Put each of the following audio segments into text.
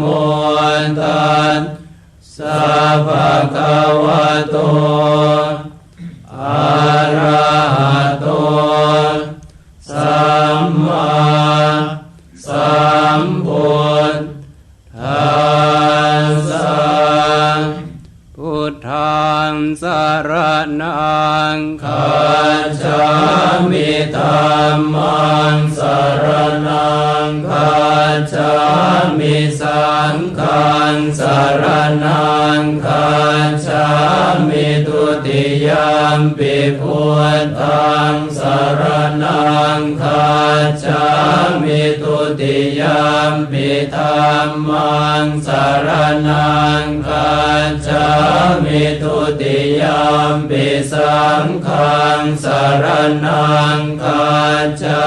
มุตัสสะภะคะวะโตอะระหะโตสัมมาสัมพุทธัสสะพุทธังสารนังคัจฉามิธัมมังส จามิสังฆังสารนังคาจามิตุติ ยมปิพุทธังสารนังคัจามิทุติยมปิธัมมังสารนังคัจามิทุติยมปิสังฆังสารนังคัจา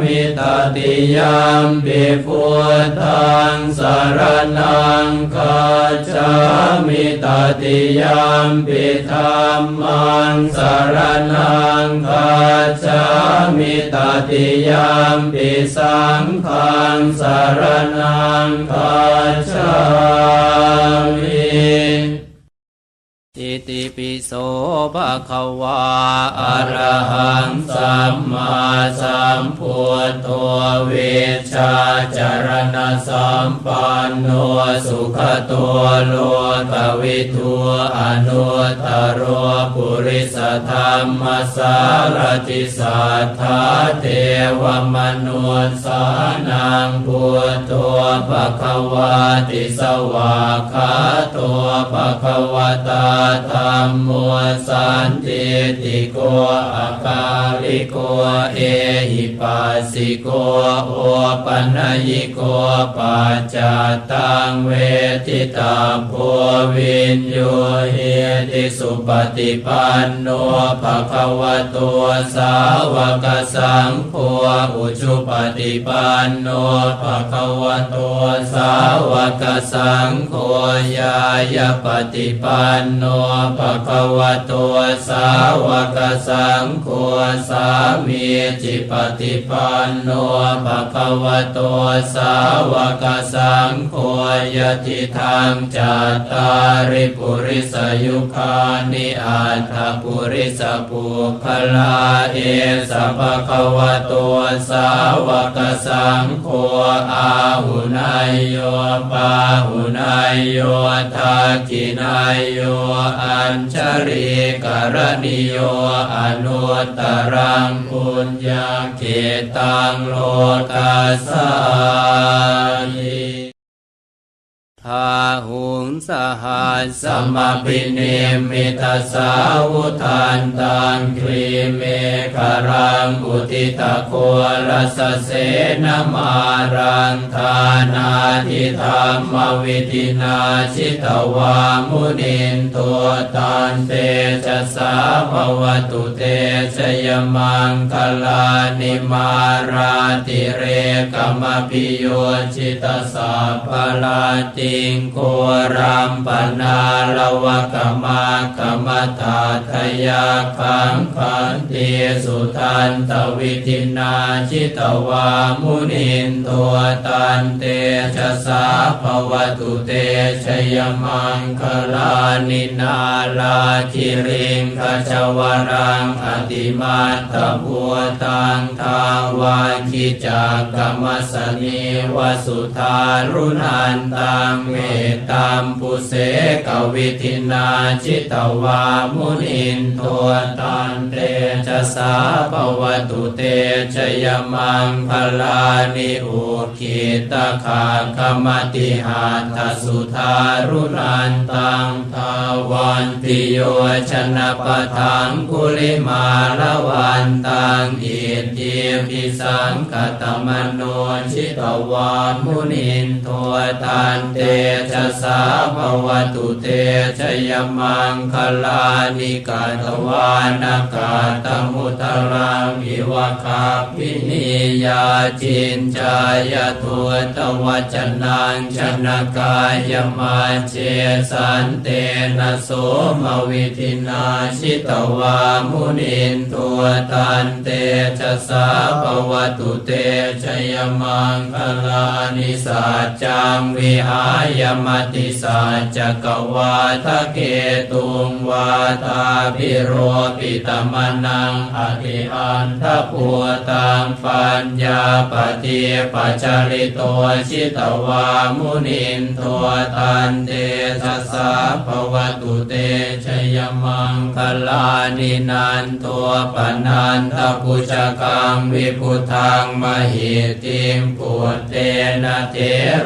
มิตติยมปิพุทธังสารนังคัจามิตติยมปิธรรมังสารนังคาจามิตติยามปิสังขังสารนังคาจามิ อิติปิโสภะคะวาอะระหังสัมมาสัมพุทโธเวชาจารณะสัมปันโนสุขตัวโลกวิทูอนุตโรปุริสธรรมสารติสัทธาเทวมนุสสานังพุทโธภะคะวาติสวากขาตัวภะคะวตาธรรมโมสันติติโกอาคาลิโกเอหิปัสสิโกโอปัญญิโกปัจจตังเวทิตาโพวินโยเฮติสุปฏิปันโนภะคะวะโตสาวกสังโฆอุชุปฏิปันโนภะคะวะโตสาวกสังโฆยายาปฏิปันโนภะคะวะโตสาวกสังโฆสามีจิปฏิปันโนภะคะวะโตสาวกสังโฆยติธรรมจัตตาริปุริสยุคานิอัตถปุริสปุคลาเอสะภะคะวะโตสาวกสังโฆอาหุนายโยปาหุนายโยทักินายโยอัญชริกรณิโยอนุตรังปุญญาเกตังโลกัสสานิ ทาหุงสหัสสมปิเนมิตาสาวุทันตังครีเมฆรังอุติตะโคลสเสนมารังทานาทิธรรมวิตินาชิตวามุนินตัวตันเตจะสาภวตุเตชยมังคลานิมาราติเรกมพิโยชิตสาภลาติงโกรัมปนาลวะกมากรมตาทยาคังคันติสุทันตวิทินาชิตวามุนินตัวตันเตชะสาภวตุเตชยมังคลานินาลาคิริงขจวรังอติมาตบัวตังทาวาคิจากกรรมสนีวสุธารุนันตังเวตัมปุเสกวิธินาชิตวามุนินโทตันเตจะสาภวตุเตชยมังพลานิอุคิตาคาคมติหาทสุธารุนันตังทาวันติโยชนะปทังกุลิมาละวันตังอิทิปิสังกตมโนชิตวามุนินโทตันเตชะสาภวตุเตชยมังคลานิกาตวานากาตมุตรังอิวะคาปินิยาจินจายทุตวัจนังชนกายมาเจสันเตนะโสมวิธินาชิตวามุนินตัวตันเตชะสาภวตุเตชยมังคลานิสัจจังวิหาายมติสัจกวาทะเกตุงวาตาพิโรปิตมนังอธิอันทปัวตังปัญญาปฏิปัจจริโตชิตวามุนินโทตันเตชะสาภวตุเตชยมังคลานินันตัวปนันทปุจกังวิพุทังมหิติมปุตเตนะเท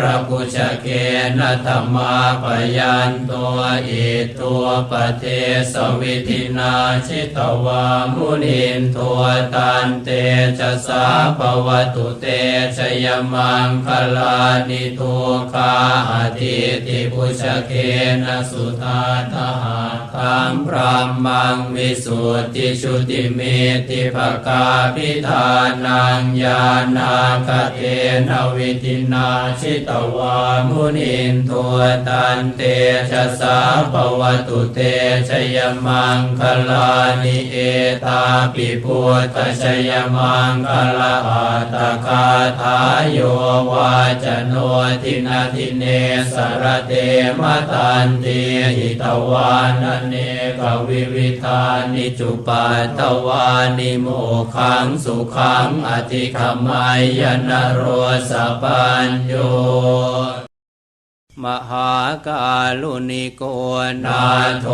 ระปุจเกนะธรรมาปยันตัวอิตัวปเทสวิธินาชิตวามุนินตัวตันเตชะสาภวตุเตชยมังคลานิทุคาอธิติปุชเกนะสุธาทหาทังพระมังวิสุทธิชุติเมติภกาพิธานังญาณาคเทนวิธินาชิตวามุนินตัวตันเตชะสาภวตุเตชยมังคลานิเอตาปิพุทธชยมังคลาอัตคาทายโยวาจโนทินาทิเนสรเตมตันเตหิตวานเนกวิวิธานิจุปัตตวานิโมขังสุขังอธิขมายนโรสปัญโย มหากาลุนิโกนาโท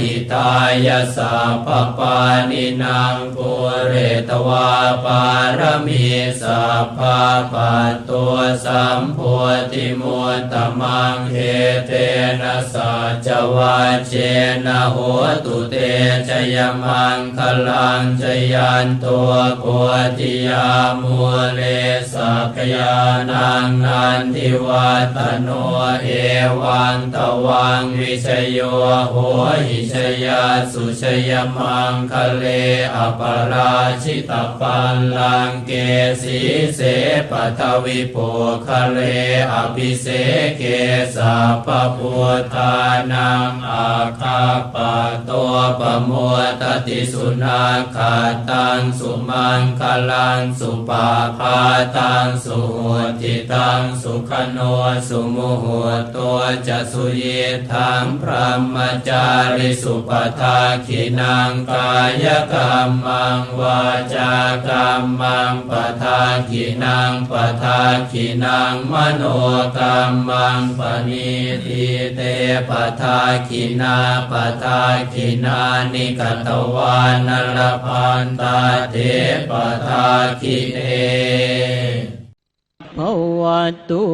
หิตายสัพพปานินางปุเรตวาปารมีสัพพปัตตัวสัมโพธิมุตตมังเฮเตนะสัจวัจเจนะโหตุเตชยมังคลังชยันตัวโพธิยามูเลสักยานังนันทิวัตโนเอวังตวังวิชโยโหหิชยาสุชยมังคะเลอปราชิตปัลลังเกสีเสปัทวิโปคะเลอภิเสเกสัพพุทานังอาคาปะตัวปะมัวตติสุนาคาตังสุมังคลังสุปาพาตังสุโหติตังสุขโนสุโมโหตัวจะสุเยทังพระมจาริสุปทาขินังกายกรรมังวาจากรรมังปทาขินังปทาขินังมโนกรรมังปณิทิเตปทาขินาปทาขินานิกตวานลพันตาเทปทาขิเอ ภวตุ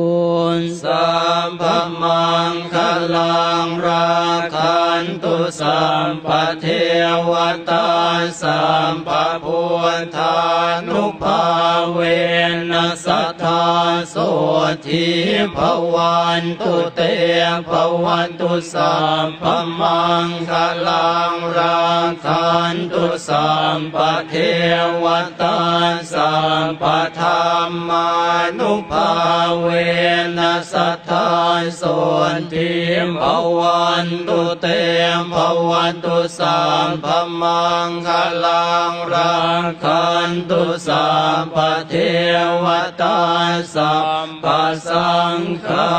นสัมภมังคลังราคันตุสัมปเทวตาสัมปพุทธานุภาเวนัสทธาโสทิภวันตุเตภวันตุสัมภมังคลังราคันตุสัมปเทวตาสัมปธรรมานุภาเวนัสทานสทิมภวันตุเตมภวันตุสามพมังคลังรังคันตุสามปเทวตาสัมปสังฆา